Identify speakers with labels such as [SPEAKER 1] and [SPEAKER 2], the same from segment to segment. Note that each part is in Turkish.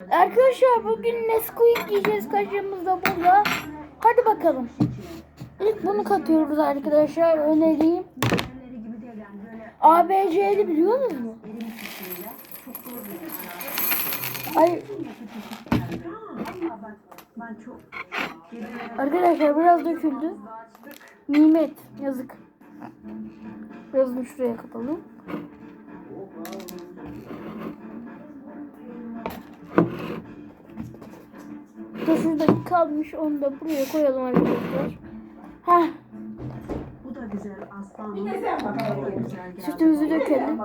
[SPEAKER 1] Arkadaşlar bugün Nesquik yiyeceğiz kaşığımızda burada. Hadi bakalım. İlk bunu katıyoruz arkadaşlar. Önereyim. ABC'li biliyor musunuz? Ay arkadaşlar biraz döküldü. Nimet yazık. Biraz şuraya katalım. Da şurada kalmış onu da buraya koyalım arkadaşlar. Heh,
[SPEAKER 2] bu da güzel. Bu da güzel geldi.
[SPEAKER 1] sütümüzü dökelim.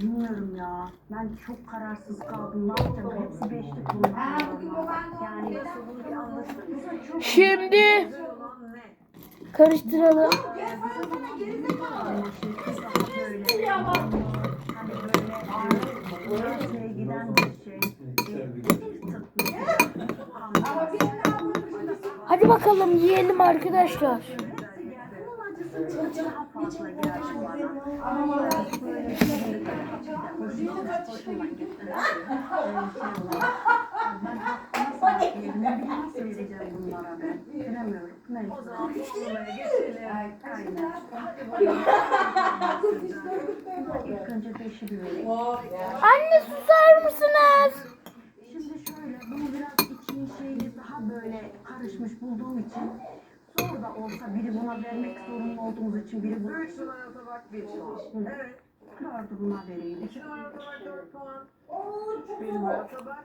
[SPEAKER 2] Bilmiyorum ya. Ben çok kararsız kaldım. Ne yapacağım? Hepsi beşli kullanıyorum. Yani
[SPEAKER 1] Şimdi karıştıralım.
[SPEAKER 2] Hani böyle şeye giden bir şey.
[SPEAKER 1] Hadi bakalım yiyelim arkadaşlar.
[SPEAKER 2] Daha fazla geldi bana. Ama böyle bir şey hoşuma hoşuma gitti. Ben hakkımı saklayayım. Nasıl vereceğim bunlara ben? Bilemiyorum. Neyse. Aynen. İlk önce beşi bir vereyim.
[SPEAKER 1] Anne susar mısınız?
[SPEAKER 2] Şimdi şöyle bunu biraz içini şeyli daha böyle karışmış bulduğum için zor da olsa biri buna vermek zorunda olduğumuz için biri bu. Üç numara tabak bir puan. Evet. Dördü buna vereyim. İki numara tabak dört puan. Bir numara tabak.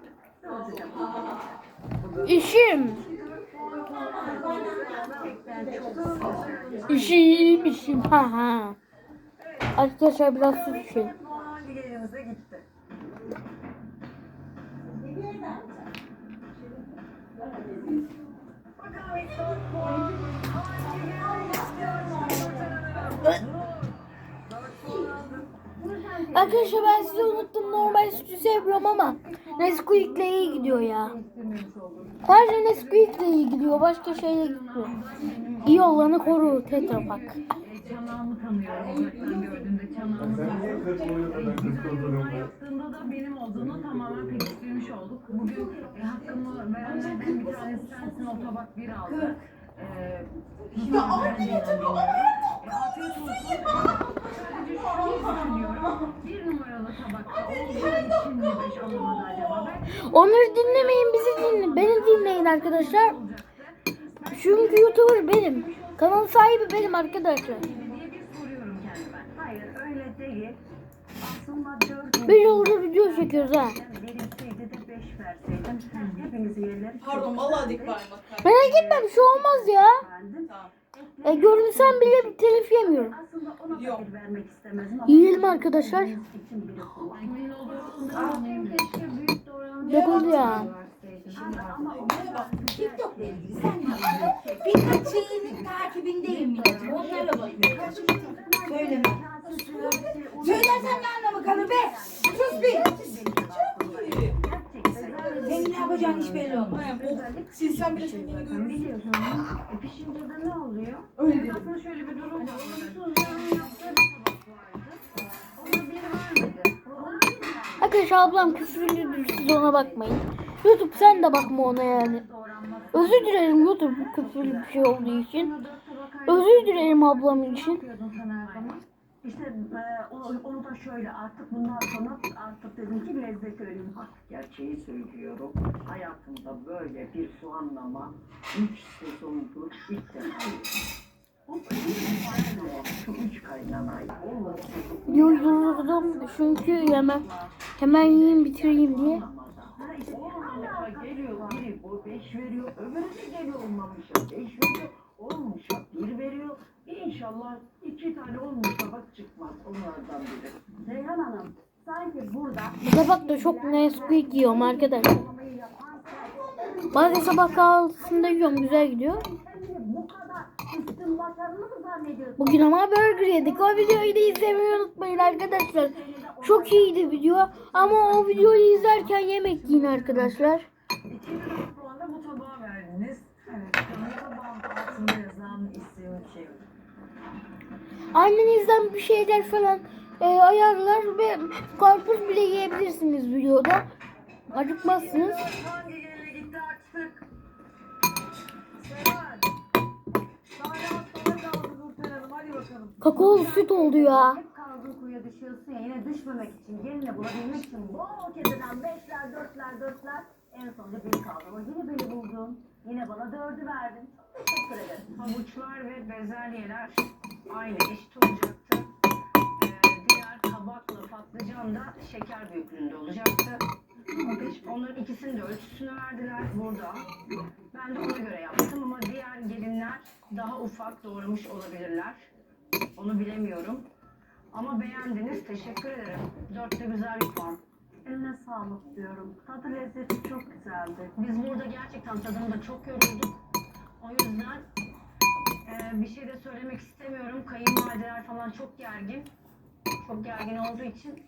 [SPEAKER 1] İşim. İşim işim. Ha ha. Arkadaşlar biraz su düşün.
[SPEAKER 2] Puan diğerimize gitti.
[SPEAKER 1] Arkadaşlar ben size unuttum. Normal sütü seviyorum ama Nesquik'le iyi gidiyor ya. Sadece Nesquik'le iyi gidiyor. Başka şeyle gitmiyor. İyi olanı koru Tetra Pak.
[SPEAKER 2] Benim olduğunu tamamen pekiştirmiş olduk. Bugün e, hakkımı verenlerden bir tanesi sensin o tabak bir aldı. Ee, ya anne getirdi Afiyet olsun. Sadece şunu düşünüyorum. Bir numaralı tabakta olduğu için mi beş alamadı acaba? Ben
[SPEAKER 1] Onları dinlemeyin bizi dinleyin. Beni dinleyin arkadaşlar. Çünkü YouTuber benim. Kanal sahibi benim arkadaşlar.
[SPEAKER 2] bir
[SPEAKER 1] yolda video çekiyoruz ha.
[SPEAKER 3] Pardon vallahi dik parmak.
[SPEAKER 1] Merak etme bir şey olmaz ya.
[SPEAKER 2] verdim.
[SPEAKER 1] E, görünsem bile bir telif yemiyorum.
[SPEAKER 3] Yok.
[SPEAKER 1] Yiyelim arkadaşlar.
[SPEAKER 2] doğranmış
[SPEAKER 1] Dokuz ya.
[SPEAKER 2] Ama
[SPEAKER 4] Bana bak, TikTok'la ilgili sen yapma. Birkaç şeyinin takibindeyim milleti. Onlara bakıyorum. Söyleme. Söylersen ne anlamı kalır be? Sus bir. Yapacağın hiç belli olmaz.
[SPEAKER 3] Silsem bile seni yine görürsün.
[SPEAKER 2] Biliyorsun. E, pişince de ne oluyor?
[SPEAKER 3] Öyle diyor.
[SPEAKER 2] Aslında şöyle bir durum var. Olumsuz yanı yaptığı bir tabak vardı. Ona bir vermedi.
[SPEAKER 1] Arkadaşlar ablam küfürlüdür siz ona bakmayın. YouTube sen de bakma ona yani. Özür dilerim YouTube bu küfürlü bir şey olduğu için. Özür dilerim ablam için.
[SPEAKER 2] İşte e, onu, onu da şöyle artık bundan sonra artık dedim ki lezzet öğreneyim. Bak gerçeği söylüyorum. Hayatımda böyle bir soğanlama 3 sezondur ilk defa. O üç kaynanayı.
[SPEAKER 1] Durdurdum çünkü hemen hemen yiyeyim bitireyim diye.
[SPEAKER 2] Ha işte geliyor biri bu beş veriyor. Öbürü de geliyor olmamışa beş veriyor. Olmuşa bir veriyor. İnşallah iki tane olmuş tabak çıkmaz onlardan biri. Reyhan Hanım sanki burada
[SPEAKER 1] Bu tabak da çok Nesquik yiyorum arkadaşlar. Bazen sabah kahvaltısında yiyorum güzel gidiyor. Bugün ama burger yedik. O videoyu da izlemeyi unutmayın arkadaşlar. Çok iyiydi video. Ama o videoyu izlerken yemek yiyin arkadaşlar.
[SPEAKER 2] Puanda bu tabağa verdiniz. Evet. Bu tabağın altında yazan isim kim?
[SPEAKER 1] Annenizden bir şeyler falan e, ayarlar ve karpuz bile yiyebilirsiniz videoda. Acıkmazsınız.
[SPEAKER 2] Yerine.
[SPEAKER 1] Kakaolu süt oldu ya.
[SPEAKER 5] Hep kaldığın kuyuya düşüyorsun ya yine düşmemek için, yerini bulabilmek için bol keseden beşler, dörtler, dörtler en sonunda bir kaldı. Ama yine beni buldun. Yine bana dördü verdin.
[SPEAKER 2] Havuçlar ve bezelyeler aynı eşit olacaktı. Ee, diğer kabakla patlıcan da şeker büyüklüğünde olacaktı. Onların ikisinin de ölçüsünü verdiler burada. Ben de ona göre yaptım ama diğer gelinler daha ufak doğramış olabilirler. Onu bilemiyorum. Ama beğendiniz. Teşekkür ederim. Dörtte güzel bir puan.
[SPEAKER 5] Eline sağlık diyorum. Tadı lezzeti çok güzeldi.
[SPEAKER 2] Biz burada gerçekten tadımda çok yorulduk. O yüzden e, bir şey de söylemek istemiyorum. Kayınvalideler falan çok gergin. Çok gergin olduğu için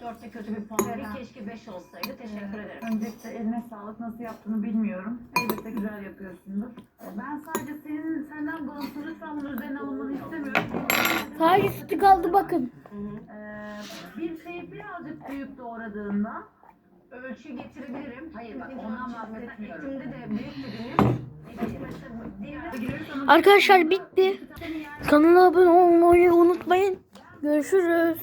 [SPEAKER 2] dörtte kötü bir puan değil. Keşke beş olsaydı. Teşekkür ederim.
[SPEAKER 5] Öncelikle eline sağlık. Nasıl yaptığını bilmiyorum. Elbette güzel yapıyorsundur. Ben sadece senin senden bağımsız lütfen bunun üzerine alınmanı istemiyorum.
[SPEAKER 1] Sadece sütü kaldı bakın.
[SPEAKER 5] Ee, bir şeyi birazcık büyük doğradığında
[SPEAKER 2] Ölçü getirebilirim.
[SPEAKER 5] Hayır, bak,
[SPEAKER 2] Çünkü
[SPEAKER 5] ondan
[SPEAKER 2] ölçü- mesela
[SPEAKER 5] bahsetmiyorum.
[SPEAKER 2] Etimde de büyük diğer
[SPEAKER 1] Arkadaşlar bitti. Kanala abone olmayı unutmayın. Görüşürüz.